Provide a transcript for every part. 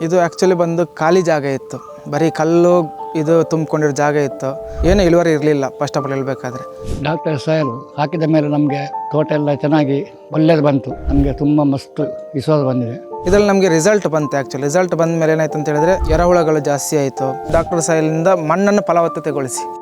ಇದು ಆ್ಯಕ್ಚುಲಿ ಬಂದು ಖಾಲಿ ಜಾಗ ಇತ್ತು. ಬರೀ ಕಲ್ಲು ಇದು ತುಂಬಿಕೊಂಡಿರೋ ಜಾಗ ಇತ್ತು. ಏನೂ ಇಳುವರಿ ಇರಲಿಲ್ಲ ಫಸ್ಟ್ ಆಫ್ ಆಲ್ ಹೇಳಬೇಕಾದ್ರೆ. ಡಾಕ್ಟರ್ ಸಾಯಲ್ ಹಾಕಿದ ಮೇಲೆ ನಮಗೆ ತೋಟ ಎಲ್ಲ ಚೆನ್ನಾಗಿ ಒಳ್ಳೇದು ಬಂತು. ನಮಗೆ ತುಂಬ ಮಸ್ತ್ ವಿಶ್ವಾಸ ಬಂದಿದೆ. ಇದರಲ್ಲಿ ನಮಗೆ ರಿಸಲ್ಟ್ ಬಂತು ಆ್ಯಕ್ಚುಲಿ ರಿಸಲ್ಟ್ ಬಂದ ಮೇಲೆ ಏನಾಯ್ತು ಅಂತ ಹೇಳಿದ್ರೆ ಎರೆಹುಳಗಳು ಜಾಸ್ತಿ ಆಯಿತು. ಡಾಕ್ಟರ್ ಸಾಯಲ್ನಿಂದ ಮಣ್ಣನ್ನು ಫಲವತ್ತತೆಗೊಳಿಸಿ.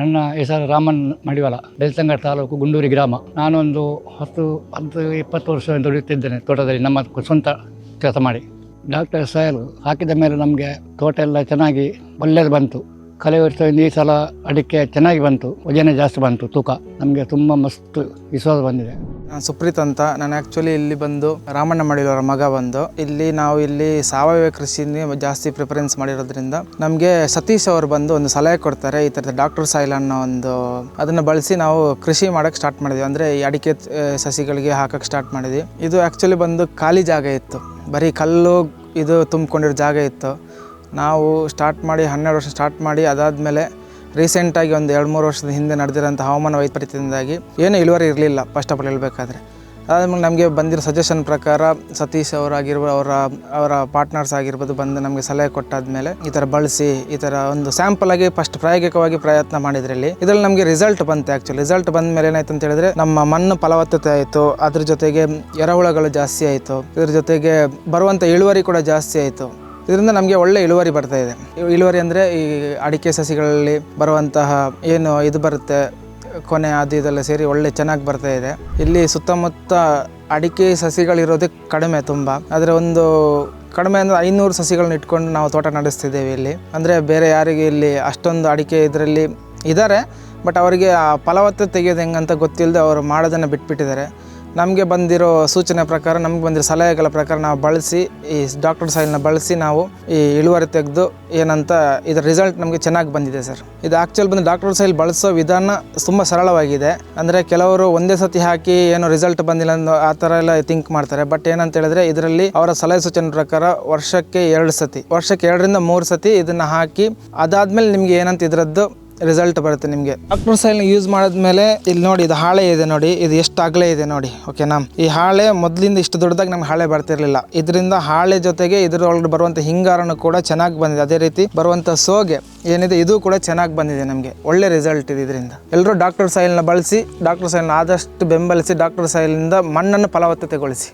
ನನ್ನ ಹೆಸರು ರಾಮನ್ ಮಡಿವಾಳ, ಬೆಳ್ತಂಗಡ ತಾಲೂಕು ಗುಂಡೂರಿ ಗ್ರಾಮ. ನಾನೊಂದು ಹತ್ತು ಹತ್ತು, ಇಪ್ಪತ್ತು ವರ್ಷ ದುಡಿಯುತ್ತಿದ್ದೇನೆ ತೋಟದಲ್ಲಿ ನಮ್ಮ ಸ್ವಂತ ಕೆಲಸ ಮಾಡಿ. ಡಾಕ್ಟರ್ ಸಾಯಲ್ ಹಾಕಿದ ಮೇಲೆ ನಮಗೆ ತೋಟ ಎಲ್ಲ ಚೆನ್ನಾಗಿ ಒಳ್ಳೇದು ಬಂತು. ಕಲೆ ವರ್ಷದಿಂದ ಈ ಸಲ ಅಡಿಕೆ ಚೆನ್ನಾಗಿ ಬಂತು. ವಜನ ಜಾಸ್ತಿ ಬಂತು ತೂಕ. ನಮಗೆ ತುಂಬ ಮಸ್ತ್ ವಿಶ್ವಾಸ ಬಂದಿದೆ. ನಾನು ಸುಪ್ರೀತ್ ಅಂತ. ನಾನು ಆ್ಯಕ್ಚುಲಿ ಇಲ್ಲಿ ಬಂದು ರಾಮಣ್ಣ ಮಾಡಿರೋರ ಮಗ ಬಂದು. ಇಲ್ಲಿ ನಾವು ಇಲ್ಲಿ ಸಾವಯವ ಕೃಷಿನೇ ಜಾಸ್ತಿ ಪ್ರಿಫರೆನ್ಸ್ ಮಾಡಿರೋದ್ರಿಂದ ನಮಗೆ ಸತೀಶ್ ಅವರು ಬಂದು ಒಂದು ಸಲಹೆ ಕೊಡ್ತಾರೆ ಈ ಥರದ ಡಾಕ್ಟರ್ ಸಾಯಿಲ್ ಅನ್ನೋ ಒಂದು ಅದನ್ನು ಬಳಸಿ ನಾವು ಕೃಷಿ ಮಾಡೋಕ್ಕೆ ಸ್ಟಾರ್ಟ್ ಮಾಡಿದ್ವಿ. ಅಂದರೆ ಈ ಅಡಿಕೆ ಸಸಿಗಳಿಗೆ ಹಾಕೋಕ್ಕೆ ಸ್ಟಾರ್ಟ್ ಮಾಡಿದ್ವಿ. ಇದು ಆ್ಯಕ್ಚುಲಿ ಬಂದು ಖಾಲಿ ಜಾಗ ಇತ್ತು. ಬರೀ ಕಲ್ಲು ಇದು ತುಂಬಿಕೊಂಡಿರೋ ಜಾಗ ಇತ್ತು. ನಾವು ಸ್ಟಾರ್ಟ್ ಮಾಡಿ ಹನ್ನೆರಡು ವರ್ಷ ಸ್ಟಾರ್ಟ್ ಮಾಡಿ ಅದಾದಮೇಲೆ ರೀಸೆಂಟಾಗಿ ಒಂದು ಎರಡು ಮೂರು ವರ್ಷದ ಹಿಂದೆ ನಡೆದಿರೋಂಥ ಹವಾಮಾನ ವೈಪರೀತ್ಯದಿಂದಾಗಿ ಏನೂ ಇಳುವರಿ ಇರಲಿಲ್ಲ ಫಸ್ಟ್ ಆಫ್ ಆಲ್ ಹೇಳಬೇಕಾದ್ರೆ. ಅದಾದಮೇಲೆ ನಮಗೆ ಬಂದಿರೋ ಸಜೆಷನ್ ಪ್ರಕಾರ ಸತೀಶ್ ಅವರಾಗಿರ್ಬೋದು ಅವರ ಅವರ ಪಾರ್ಟ್ನರ್ಸ್ ಆಗಿರ್ಬೋದು ಬಂದು ನಮಗೆ ಸಲಹೆ ಕೊಟ್ಟಾದ್ಮೇಲೆ ಈ ಥರ ಬಳಸಿ, ಈ ಥರ ಒಂದು ಸ್ಯಾಂಪಲ್ ಆಗಿ ಫಸ್ಟ್ ಪ್ರಾಯೋಗಿಕವಾಗಿ ಪ್ರಯತ್ನ ಮಾಡಿದ್ರಲ್ಲಿ ಇದರಲ್ಲಿ ನಮಗೆ ರಿಸಲ್ಟ್ ಬಂತು ಆ್ಯಕ್ಚುಲಿ ರಿಸಲ್ಟ್ ಬಂದ ಮೇಲೆ ಏನಾಯ್ತು ಅಂತ ಹೇಳಿದ್ರೆ ನಮ್ಮ ಮಣ್ಣು ಫಲವತ್ತತೆ ಆಯಿತು, ಅದ್ರ ಜೊತೆಗೆ ಎರೆಹುಳಗಳು ಜಾಸ್ತಿ ಆಯಿತು, ಇದ್ರ ಜೊತೆಗೆ ಬರುವಂಥ ಇಳುವರಿ ಕೂಡ ಜಾಸ್ತಿ ಆಯಿತು. ಇದರಿಂದ ನಮಗೆ ಒಳ್ಳೆ ಇಳುವರಿ ಬರ್ತಾ ಇದೆ. ಇಳುವರಿ ಅಂದರೆ ಈ ಅಡಿಕೆ ಸಸಿಗಳಲ್ಲಿ ಬರುವಂತಹ ಏನು ಇದು ಬರುತ್ತೆ, ಕೊನೆ ಅದು ಇದೆಲ್ಲ ಸೇರಿ ಒಳ್ಳೆ ಚೆನ್ನಾಗಿ ಬರ್ತಾ ಇದೆ. ಇಲ್ಲಿ ಸುತ್ತಮುತ್ತ ಅಡಿಕೆ ಸಸಿಗಳಿರೋದೇ ಕಡಿಮೆ ತುಂಬ. ಆದರೆ ಒಂದು ಕಡಿಮೆ ಅಂದರೆ ಐನೂರು ಸಸಿಗಳನ್ನ ಇಟ್ಕೊಂಡು ನಾವು ತೋಟ ನಡೆಸ್ತಿದ್ದೇವೆ ಇಲ್ಲಿ. ಅಂದರೆ ಬೇರೆ ಯಾರಿಗೆ ಇಲ್ಲಿ ಅಷ್ಟೊಂದು ಅಡಿಕೆ ಇದರಲ್ಲಿ ಇದ್ದಾರೆ ಬಟ್ ಅವರಿಗೆ ಆ ಫಲವತ್ತತೆ ತೆಗೆಯೋದು ಹೆಂಗಂತ ಗೊತ್ತಿಲ್ಲದೆ ಅವರು ಮಾಡೋದನ್ನು ಬಿಟ್ಬಿಟ್ಟಿದ್ದಾರೆ. ನಮಗೆ ಬಂದಿರೋ ಸೂಚನೆ ಪ್ರಕಾರ, ನಮಗೆ ಬಂದಿರೋ ಸಲಹೆಗಳ ಪ್ರಕಾರ ನಾವು ಬಳಸಿ, ಈ ಡಾಕ್ಟರ್ ಸಾಯಿಲ್ನ ಬಳಸಿ ನಾವು ಈ ಇಳುವರಿ ತೆಗೆದು ಏನಂತ ಇದರ ರಿಸಲ್ಟ್ ನಮಗೆ ಚೆನ್ನಾಗಿ ಬಂದಿದೆ ಸರ್. ಇದು ಆ್ಯಕ್ಚುಲ್ ಬಂದು ಡಾಕ್ಟರ್ ಸಾಯಿಲ್ ಬಳಸೋ ವಿಧಾನ ತುಂಬ ಸರಳವಾಗಿದೆ. ಅಂದರೆ ಕೆಲವರು ಒಂದೇ ಸತಿ ಹಾಕಿ ಏನು ರಿಸಲ್ಟ್ ಬಂದಿಲ್ಲ ಅನ್ನೋ ಆ ಥರ ಎಲ್ಲ ಥಿಂಕ್ ಮಾಡ್ತಾರೆ. ಬಟ್ ಏನಂತ ಹೇಳಿದ್ರೆ ಇದರಲ್ಲಿ ಅವರ ಸಲಹೆ ಸೂಚನೆ ಪ್ರಕಾರ ವರ್ಷಕ್ಕೆ ಎರಡು ಸತಿ, ವರ್ಷಕ್ಕೆ ಎರಡರಿಂದ ಮೂರು ಸತಿ ಇದನ್ನು ಹಾಕಿ, ಅದಾದಮೇಲೆ ನಿಮಗೆ ಏನಂತ ಇದರದ್ದು ರಿಸಲ್ಟ್ ಬರುತ್ತೆ ನಿಮಗೆ. ಡಾಕ್ಟರ್ ಸೈಲ್ನ ಯೂಸ್ ಮಾಡಿದ್ಮೇಲೆ ಇಲ್ಲಿ ನೋಡಿ, ಇದು ಹಾಳೆ ಇದೆ ನೋಡಿ, ಇದು ಎಷ್ಟು ಅಗಲೇ ಇದೆ ನೋಡಿ ಓಕೆನಾ ಈ ಹಾಳೆ ಮೊದಲಿಂದ ಇಷ್ಟು ದೊಡ್ಡದಾಗಿ ನಮ್ಗೆ ಹಾಳೆ ಬರ್ತಿರ್ಲಿಲ್ಲ. ಇದರಿಂದ ಹಾಳೆ ಜೊತೆಗೆ ಇದರೊಳಗೆ ಬರುವಂಥ ಹಿಂಗಾರನು ಕೂಡ ಚೆನ್ನಾಗಿ ಬಂದಿದೆ. ಅದೇ ರೀತಿ ಬರುವಂಥ ಸೋಗೆ ಏನಿದೆ, ಇದು ಕೂಡ ಚೆನ್ನಾಗಿ ಬಂದಿದೆ ನಮಗೆ. ಒಳ್ಳೆ ರಿಸಲ್ಟ್ ಇದೆ ಇದರಿಂದ. ಎಲ್ಲರೂ ಡಾಕ್ಟರ್ ಸೈಲ್ನ ಬಳಸಿ ಡಾಕ್ಟರ್ ಸೈಲ್ನ ಆದಷ್ಟು ಬೆಂಬಲಿಸಿ ಡಾಕ್ಟರ್ ಸೈಲಿಂದ ಮಣ್ಣನ್ನು ಫಲವತ್ತತೆಗೊಳಿಸಿ.